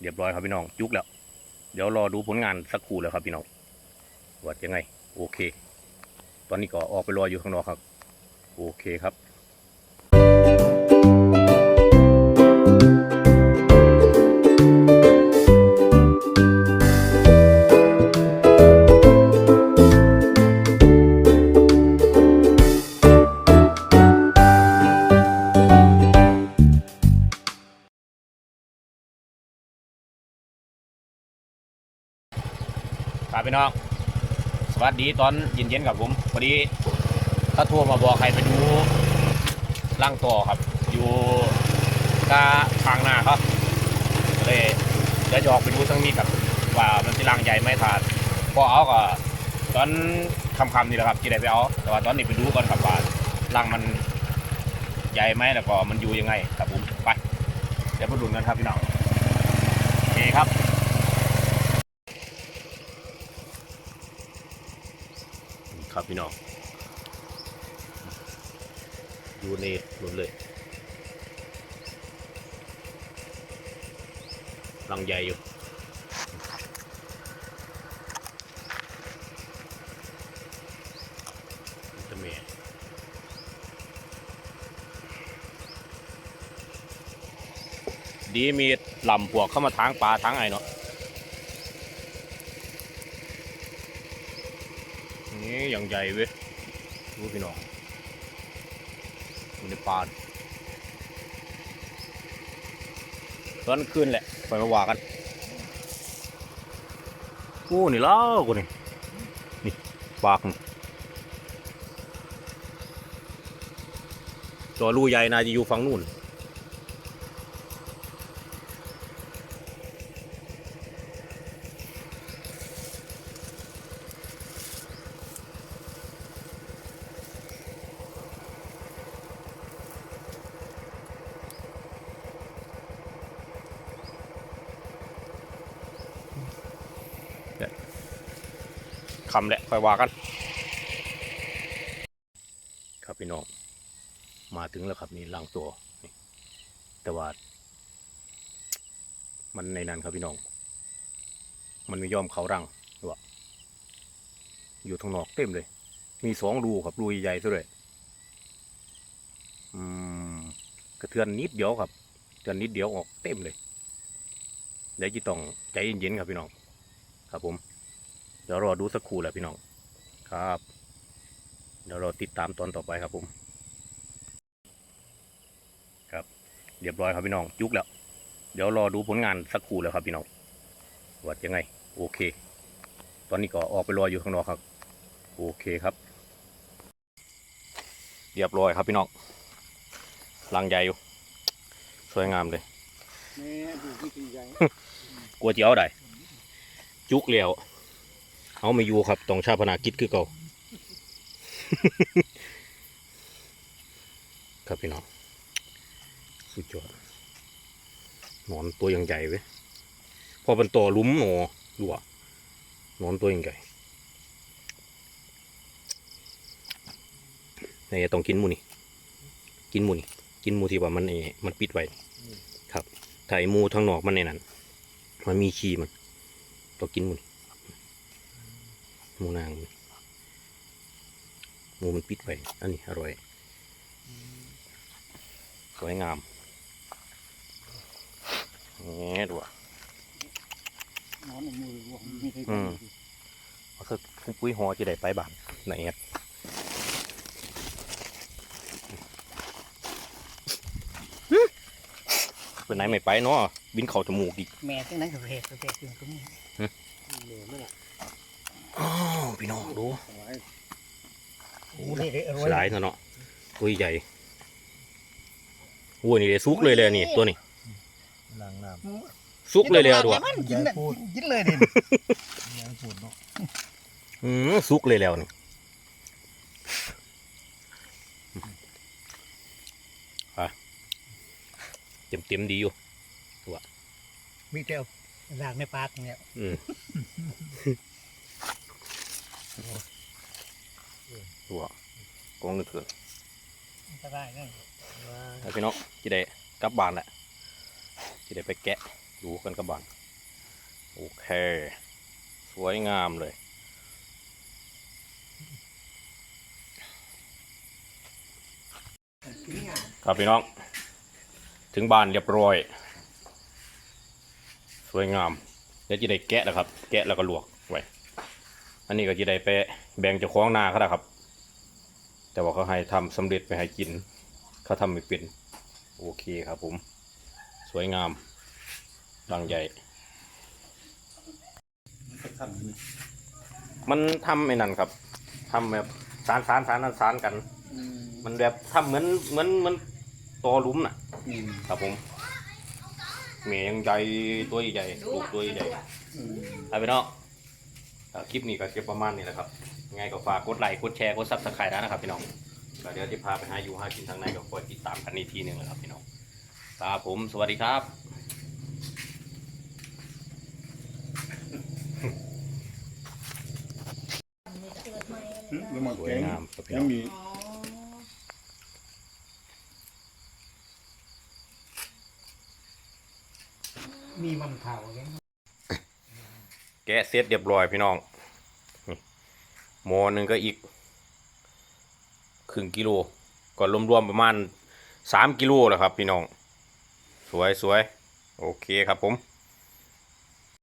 เรียบร้อยครับพี่น้องจุกแล้ว เดี๋ยวรอดูผลงานสักครู่แล้วครับพี่น้องวัดยังไง โอเค ตอนนี้ก็ออกไปรออยู่ข้างนอกครับ โอเคครับ ครับพี่น้องสวัสดีตอนเย็นๆกับผมพอดีถ้าทัวร์มาบอกใครไปดูร่างต่อครับ อยู่กาทางหน้าครับเลยเดี๋ยวจะออกไปดูทั้งนี้กับว่ามันสิร่างใหญ่ไหมถาดพอเอาก็ตอนคำๆนี่แหละครับที่ได้ไปเอาแต่ว่าตอนนี้ไปดูก่อนครับว่าร่างมันใหญ่ไหมแล้วก็มันอยู่ยังไงครับผมไปเดี๋ยวไปดูกันครับพี่น้องโอเคครับ ครับ พี่น้องอยู่ในหนุนเลยรังใหญ่อยู่จะเมียดีมีลำพวกเข้ามาทางปลาทางไอเนาะนี่ อย่างใหญ่เว้ยดูพี่น้องมันในปลาตอนคืนแหละไปมาว่ากันโอ้นี่เล่ากูนี่นี่ปากตัวรูใหญ่น่าจะอยู่ฝั่งนู่น คำแหละค่อยว่ากัน ครับพี่น้อง มาถึงแล้วครับนี่ล่างตัวนี่แต่ว่า มันในนั้นครับพี่น้อง มันไม่ยอมเขารังหรืออยู่ทางนอกเต็มเลย มีสองรูครับรูใหญ่ๆซะด้วยอืมกระเทือนนิดเดียวครับเทือนนิดเดียวออกเต็มเลยเดี๋ยวจะต้องใจเย็นๆครับพี่น้อง ครับผม เดี๋ยวรอดูสักครู่แหละพี่น้องครับ เดี๋ยวเราติดตามตอนต่อไปครับผม ครับ เรียบร้อยครับพี่น้องจุกแล้ว เดี๋ยวรอดูผลงานสักครู่แล้วครับพี่น้องว่ายังไง โอเค ตอนนี้ก็ออกไปรออยู่ข้างนอกครับ โอเคครับ เรียบร้อยครับพี่น้องลังใหญ่อยู่สวยงามเลยแม่ดูวิธีใหญ่กลัวจะเอาได้จุกเลี้ยว เอาม่อยู่ครับต้องชาพนากิจคือเก่าครับพี่น้องสุดยอดหนอนตัวยังใหญ่เว้ยพอเป็นตัวลุ้มหนอดูอะหนอนตัวยังใหญ่นี่ต้องกินมูนี่กินมูนี่กินมูที่ว่ามันเอมันปิดไว้ครับถ้าไอ้หมูทางนอกมันในนั้นมันมีขี้มันต้องกินมูนี่ หมูนางมันหมูมันปิดไว้อันนี้อร่อยสวยงามแง่ดูอะนอนในมือรวมมีใครอืมเอาสักปุ้ยหอจะได้ไปบ้านไหนแอดเป็นไหนไม่ไปเนาะบินเข่าจมูกอีกแม่ที่ไหนกับเพจกับเพจอยู่ตรงนี้ฮะเหลือไม่ละอ้าว พี่น้องดูโอ้ยอร่อสลายยเนาะตัวใหญ่โอ้ยนี่เลยซุกเลยเลยนี่ตัวนี้ล้างน้ซุกเลยเลยอะดูอะมันกินแบบกินเลยดิำยายปวดเนาะอืมซุกเลยแล้วนี่อะเต็มเต็มๆดีอยู่มีแต่รากในปากเนี่ยอืม ตัวกองเงินเถื่อนอันตรายนั่นแล้วพี่น้องจะได้กลับบ้านแหละจะได้ไปแกะดูกันกระบานโอเค สวยงามเลยครับพี่น้อง ถึงบ้านเรียบร้อย สวยงามเดี๋ยวจะได้แกะแล้วครับ แกะแล้วก็ลวกไว้ อันนี้ก็จะได้ไปแบ่งเจ้าของนาเขาครับ แต่ว่าเขาให้ทำสำเร็จไปให้กิน เขาทำไม่เป็นโอเคครับผม สวยงามรังใหญ่ มันทำไอ้นั่นครับทำแบบสารสารสารสารกัน มันแบบทำเหมือนเหมือนเหมือนตอหลุมน่ะครับผมเมียยังใหญ่ตัวใหญ่ลูกตัวใหญ่เอาไปเนาะ คลิปนี้ก็จะประมาณนี้แหละครับยังไงก็ฝากกดไลค์กดแชร์กดซับสไครต์นะครับ พี่น้องก็เดี๋ยวจะพาไปหาอยู่หากินทางในก็คอยติดตามกันอีกทีหนึ่งนะครับพี่น้องครับผมสวัสดีครับแล้วมาสวยแกงงามครับพี่แกน้องงมีมีมันเผาเนี่ยแกะเสร็จเรียบร้อยพี่น้องหมอหนึ่งก็อีกครึ่งกิโลก็รวมๆประมาณสามกิโลแหละครับพี่น้อง สวยสวยโอเคครับผม